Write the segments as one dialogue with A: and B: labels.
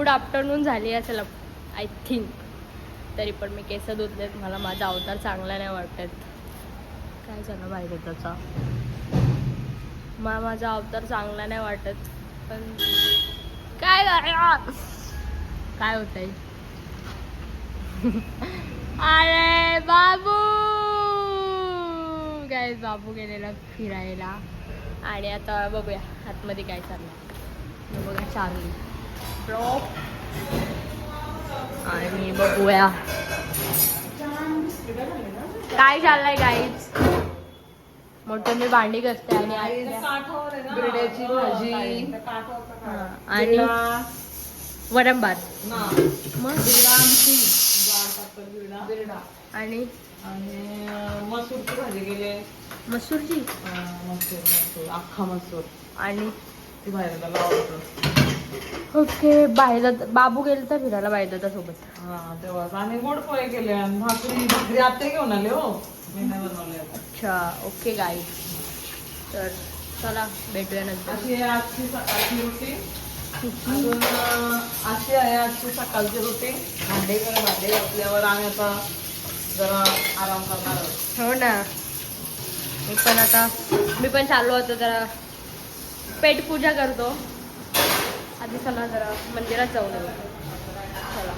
A: Good afternoon झाली असेल I think तरी पण मी केस धुतलेत मला माझा अवतार चांगला नाही वाटत. काय झालं माहिती त्याचा? मला माझा अवतार चांगला नाही वाटत पण काय झालं? काय होत आहे अरे बाबू! काय बाबू गेलेला फिरायला. आणि आता बघूया आतमध्ये काय चाललं बघा चार्ली ड्रॉप आणि बघूया. काय चाललंय गाईच मोठं मी भांडी घसते आणि
B: बिरड्याची भाजी.
A: हा, आणि वरण भात मग? आणि
B: मसूरची भाजी गेली
A: मसूरची?
B: मसूर मसूर. अख्खा मसूर.
A: आणि?
B: ती भाजीला लावतो
A: ओके बाहेर बाबू गेलं तर फिरायला बाहेर सोबत.
B: हा तेव्हाच. आणि गोड पोहे केले आणि भाकरी भाकरी आत्ते घेऊन आले हो. मी नाही बनवले आता.
A: अच्छा ओके गाई तर चला भेटूया नंतर.
B: अशी आहे आजची सकाळची रुटीन अजून अं, अशी आहे आजची सकाळची रुटीन भांडे कर भांडे घातल्यावर आम्ही आता जरा आराम करणार आहोत.
A: हो ना. मी पण आता मी पण चाललो होतो जरा. पेट पूजा करतो. आधी चला जरा मंदिरात जाऊन चला.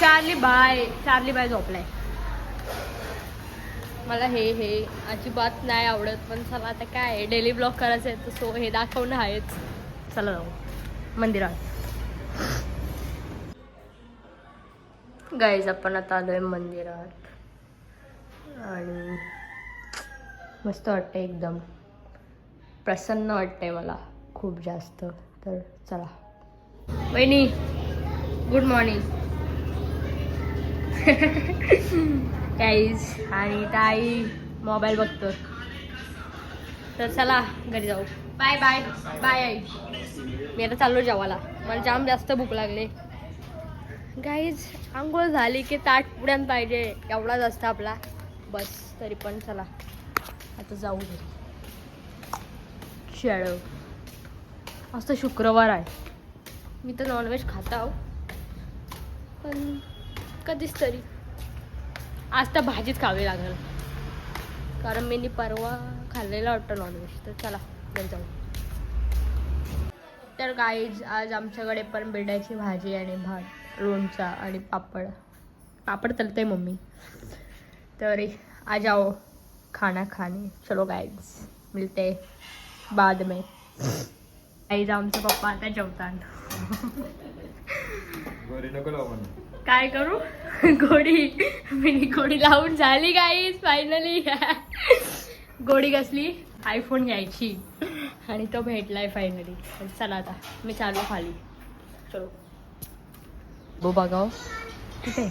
A: चार्ली बाय चार्ली बाय झोपलाय. मला हे हे अजिबात नाही आवडत पण चला आता काय आहे? डेली ब्लॉग करायचं आहे तर सो हे दाखवणं आहेच. चला जाऊ. मंदिरात. गाईज आपण आता आलोय मंदिरात. आणि मस्त वाटतं एकदम. प्रसन्न वाटतंय मला. खूप जास्त. तर चला. वहिनी गुड मॉर्निंग गाईज आणि ताई मोबाईल बघतो तर चला घरी जाऊ. बाय बाय बाय आई. मी आता चाललो जेवायला. मला जाम जास्त भूक लागली. गाईज आंघोळ झाली की ताट पुड्यान पाहिजे. एवढाच असतं आपला. बस तरी पण चला. आता जाऊ घरी. चलो आज तर शुक्रवार आहे. मी तर नॉनव्हेज खाता आहो पण कधीच तरी. आज तर भाजीच खावी लागेल. कारण मी परवा खाल्लेला वाटतं नॉनव्हेज तर चला घरी जाऊ. तर गाईज आज आमच्याकडे पण बिरड्याची भाजी आणि भात लोणचा आणि पापड. पापड तलते मम्मी. तर आ जाओ खाना खाने. चलो गाईज मिलते. बाद में. गाईज आमचा पप्पा आता जेवतात. काय करू? गोडी मी गोडी लावून झाली गाईज फायनली गोडी कसली? आयफोन घ्यायची. आणि तो भेटलाय फायनली चला आता मी चालू खाली. चलो. बो बघाव कुठे?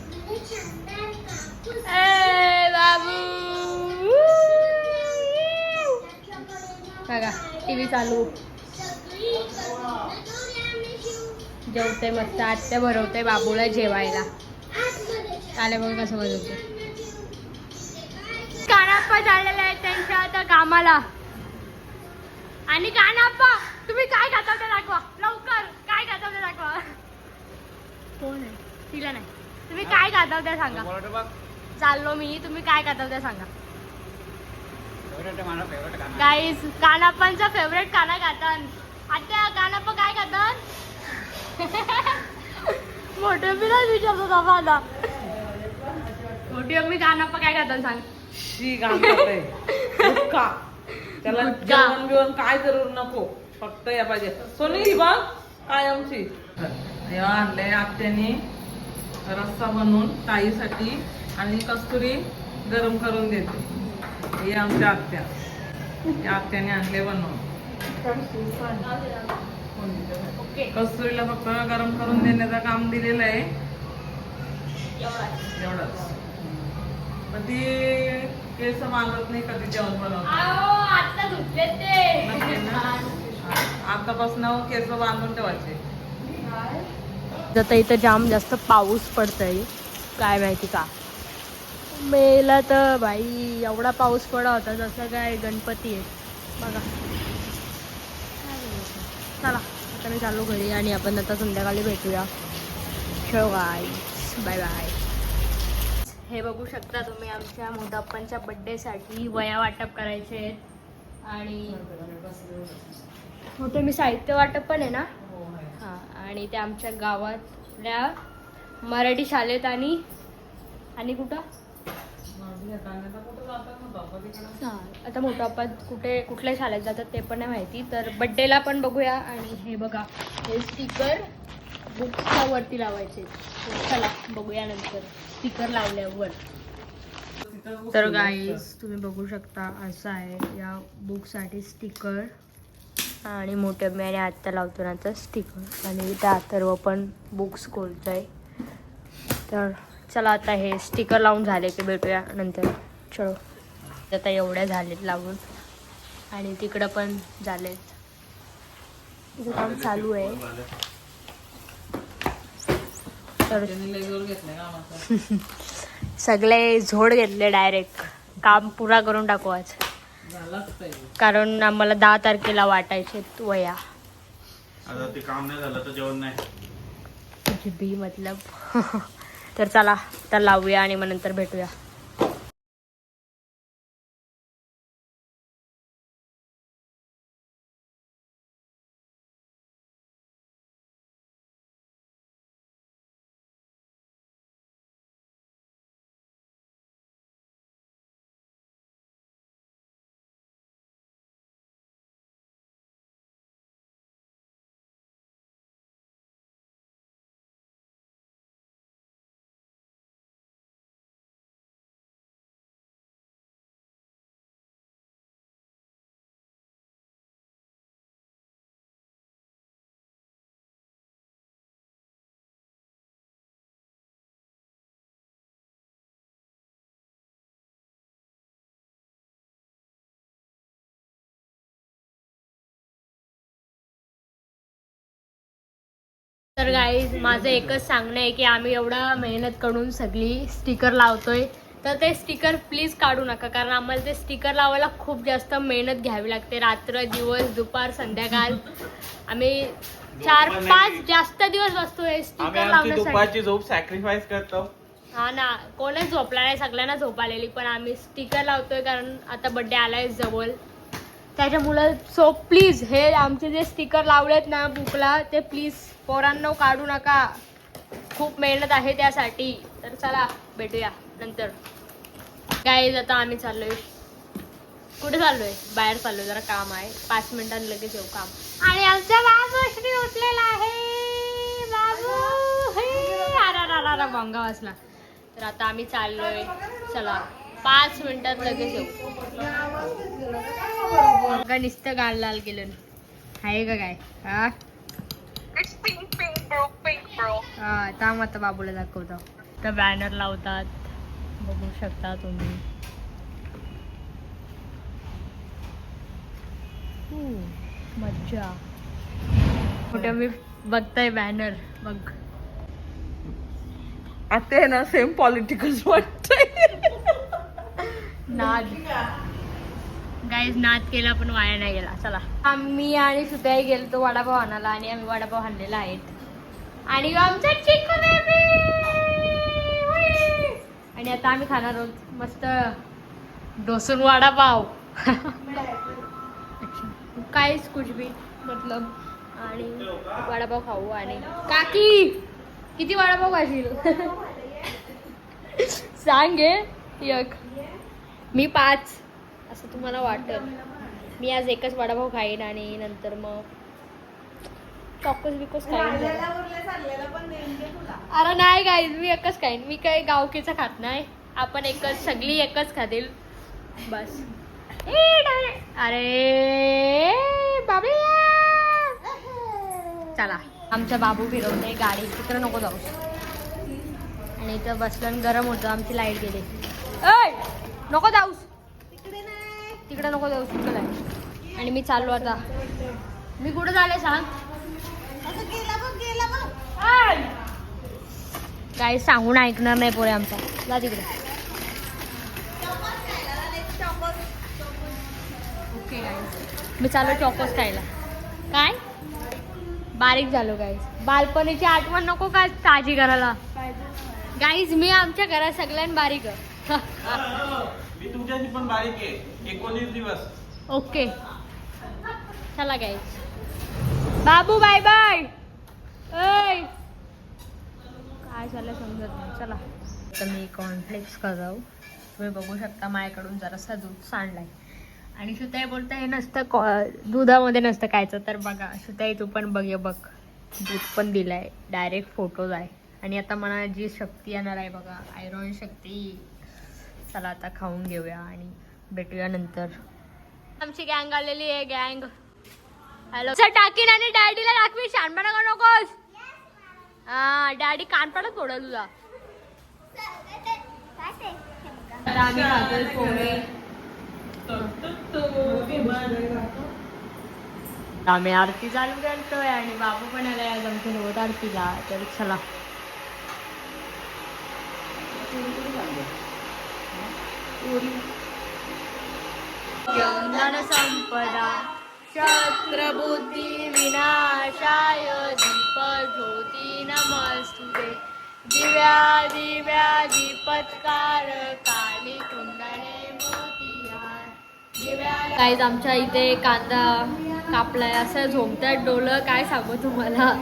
A: ए बाबू. बघा टी व्ही चालू. जेवते मस्त आत्या भरवते बाबूला जेवायला. आले बघ कसं बनवते. कानाप्पा चाललेले आहेत त्यांच्या आता कामाला. आणि कानाप्पा तुम्ही काय खाता ते दाखवा. लवकर काय खाता ते दाखवा. कोण आहे? तिला नाही. तुम्ही काय खाता ते सांगा. चाललो मी तुम्ही काय खाता ते सांगा. गाईज कानाप्पांचा फेवरेट काना खातात आता कानाप्पा काय खातात मोठे मी नाही विचारतो बाबा आता मोठी मम्मी कानाप्पा काय खातात सांग.
B: शी घाण करते त्याला
A: गुटखा.
B: जेवण बिवण काय जरूर नको. फक्त या पाहिजे. सोनी ही बघ कायमची. या आणले आत्याने रस्सा बनवून ताईसाठी आणि कस्तुरी गरम करून देते. हे आमच्या आत्या. या आत्याने आणले बनवून. कस्तुरीला फक्त गरम करून देण्याचं काम दिलेलं आहे. एवढंच. पण ती केस बांधत नाही कधी जेवण बनवत? आतापासून केस बांधून ठेवायचे.
A: आता इथं जाम जास्त पाऊस पडतोय. काय माहिती का? मेला तर बाई एवढा पाऊस पडा होता जसं काय गणपती आहे. बघा. चला आता मी चालू घरी आणि आपण आता संध्याकाळी भेटूया. ठेव बाय बाय बाय हे बघू शकता तुम्ही आमच्या मोदाप्पांच्या बड्डेसाठी वया वाटप करायचे. आहेत आणि मोठे मी साहित्य वाटप पण आहे ना? हां आणि ते आमच्या गावातल्या मराठी शाळेत आणि आणि कुठं? हां आता मोठा कुठे कुठल्या शाळेत जातात ते पण नाही माहिती. तर बड्डेला पण बघूया. आणि हे बघा हे स्टिकर बुक्सच्या वरती लावायचे. चला बघूया नंतर. स्टिकर लावल्यावर. तर गाईज तुम्ही बघू शकता असं आहे. या बुकसाठी स्टिकर आणि मोठ्या मी आणि आत्ता लावतो ना तर स्टिकर आणि त्या अथर्व पण बुक्स खोलतोय. तर चला आता हे स्टिकर लावून झाले की भेटूया नंतर. चलो. आता एवढ्या झालेत लावून. आणि तिकडं पण झालेत. तिचं काम चालू आहे. तर सगळे झोड घेतले डायरेक्ट. काम पुरा करून टाकू आज. कारण आम्हाला दहा तारखेला वाटायचे वया
C: काम नाही झालं तर जेवण नाही.
A: बी मतलब. तर चला तर लावूया आणि मग नंतर भेटूया. तर गाईज माझं एकच सांगणं आहे की आम्ही एवढा मेहनत करून सगळी स्टिकर लावतोय. तर ते स्टिकर प्लीज काढू नका कारण आम्हाला ते स्टिकर लावायला खूप जास्त मेहनत घ्यावी लागते. रात्र दिवस दुपार संध्याकाळ. आम्ही चार पाच जास्त दिवस बसतोय स्टिकर लावण्यासाठी.
C: झोप सॅक्रिफाईस करतो.
A: हा ना कोणच झोपला नाही सगळ्यांना झोप आलेली पण आम्ही स्टिकर लावतोय कारण आता बड्डे आलाय जवळ. त्याच्यामुळं सो प्लीज हे आमचे जे स्टिकर लावलेत ना बुकला ते प्लीज पोरांना काढू नका. खूप मेहनत आहे त्यासाठी. तर चला भेटूया नंतर. काय आता आम्ही चाललोय. कुठे चाललोय? बाहेर चाललोय जरा काम आहे. पाच मिनिटांनी लगेच येऊ काम. आणि आमचा बाबू श्री उठलेला आहे. बाबू हे. भंगा वाचला तर आता आम्ही चाललोय. चला पाच मिनिटात लगेच येऊ. नुसतं गाल लाल केलं आहे का काय? हा? हा थांब आता बाबूला दाखवतो. तर बॅनर लावतात. बघू शकता तुम्ही. मज्जा. कुठे मी बघताय बॅनर बघ.
B: आता आहे ना सेम पॉलिटिकल वाटतंय.
A: नाद गाईज नाद केला पण वाया नाही गेला. चला. आम्ही आणि सुद्धाही गेलो वडापाव आणायला आणि आम्ही वडापाव आणलेला आहेत. आणि आमचा चिकू बेबी आणि आता आम्ही खाणार आहोत मस्त डोसून वडापाव. काहीच कुछ भी मतलब. आणि वडापाव खाऊ आणि काकी किती वडापाव खाशील? सांग एक. मी पाच. असं तुम्हाला वाटेल. मी आज एकच वडापाव खाईन आणि नंतर मग चॉकोस बिकोस खाईन. अरे नाही गाईज मी एकच खाईन. मी काही गावकीचं खात नाही. आपण एकच सगळी एकच खातील. बस. अरे बाबे. चला. आमचा बाबू फिरवते गाडी तिकडे नको जाऊ आणि इथं बसलं गरम होतं आमची लाइट गेली. नको जाऊस. तिकडे नको जाऊस तिकडे लाइट आणि मी चाललो आता. मी कुठं झाले सांग? काही सांगून ऐकणार नाही पोरे आमचा. जा तिकडे. ओके मी चालू चॉकोस खायला. काय? बारीक झालो गाईज बालपणीची आठवण नको का ताजी करायला? गाईज मी आमच्या घरात सगळ्यां बारीक.
C: मी पण बारीक आहे. एकोणीस दिवस.
A: ओके. चला गाईज बाबू बाय बाय ऐ काय झालं समजत नाही. चला. तर मी कॉर्नफ्लेक्स कराव तुम्ही बघू शकता माझ्याकडून जरासा दूध सांडलाय. आणि श्रुताई बोलतं हे नसतं कॉ दुधामध्ये नसतं कायचं तर बघा श्रुताई तू पण बघ बघ. दूध पण दिलाय. डायरेक्ट फोटोज आहे. आणि आता मला जी शक्ती येणार आहे बघा आयरॉन शक्ती. चला आता खाऊन घेऊया आणि भेटूया नंतर. आमची गँग आलेली आहे गँग हॅलो सर टाकीन आणि डॅडीला दाखवी शानपणा का नकोस. हा डॅडी कानपणच फोडल तुला. तर आम्ही खातोय पोहे आम्ही आरती चालू करतोय आणि बाबू पण आलाय आज आमच्यासोबत आरतीला. तर चला. ज्ञान संपदा शत्रबुद्धी विनाशाय दीप ज्योती नमस्तुते दिव्या दिव्या दीपत्कार काली कुंडले मोतिहार दिव्या काहीच आमच्या इथे कांदा कापलाय. असं झोमत्यात डोलं. काय सांगू तुम्हाला?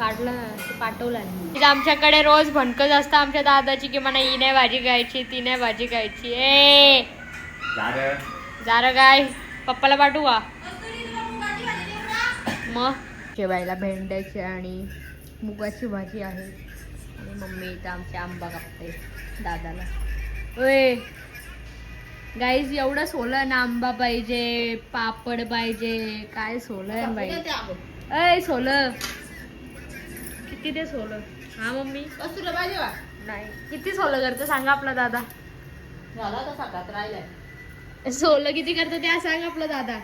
A: काढलं ते पाठवलं तिथे आमच्याकडे रोज भणकच असतं आमच्या दादाची की मला ही नाही भाजी खायची ती नाही भाजी खायची. ए! जरा काय? पप्पाला पाठवू का? मग? जेवायला भेंड्याची आणि मुगाची भाजी आहे. आणि मम्मी इथं आमचे आंबा कापते दादाला. ओय! गाईज एवढं सोलं ना आंबा पाहिजे पापड पाहिजे काय सोलं आहे बाई? अय सोलं. किती ते सोलं हा मम्मी. नाही. किती सोलं करतं सांगा आपला दादा. सोलं किती करतं ते सांग आपला दादा.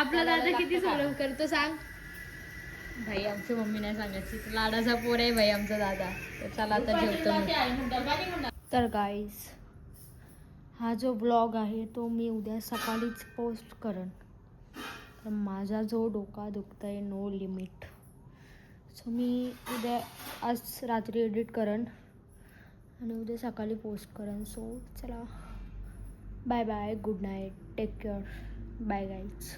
A: आपला दादा किती सोलं करतो सांग. भाई आमची मम्मी नाही सांगायची. लाडाचा पोर आहे भाई आमचा दादा. तर चला आता जेवतो मी. तर गाईज हा जो ब्लॉग आहे तो मी उद्या सकाळीच पोस्ट करेन. तर माझा जो डोका दुखत आहे नो लिमिट सो मी उद्या आज रात्री एडिट करेन आणि उद्या सकाळी पोस्ट करेन सो चला. Bye bye good night take care bye guys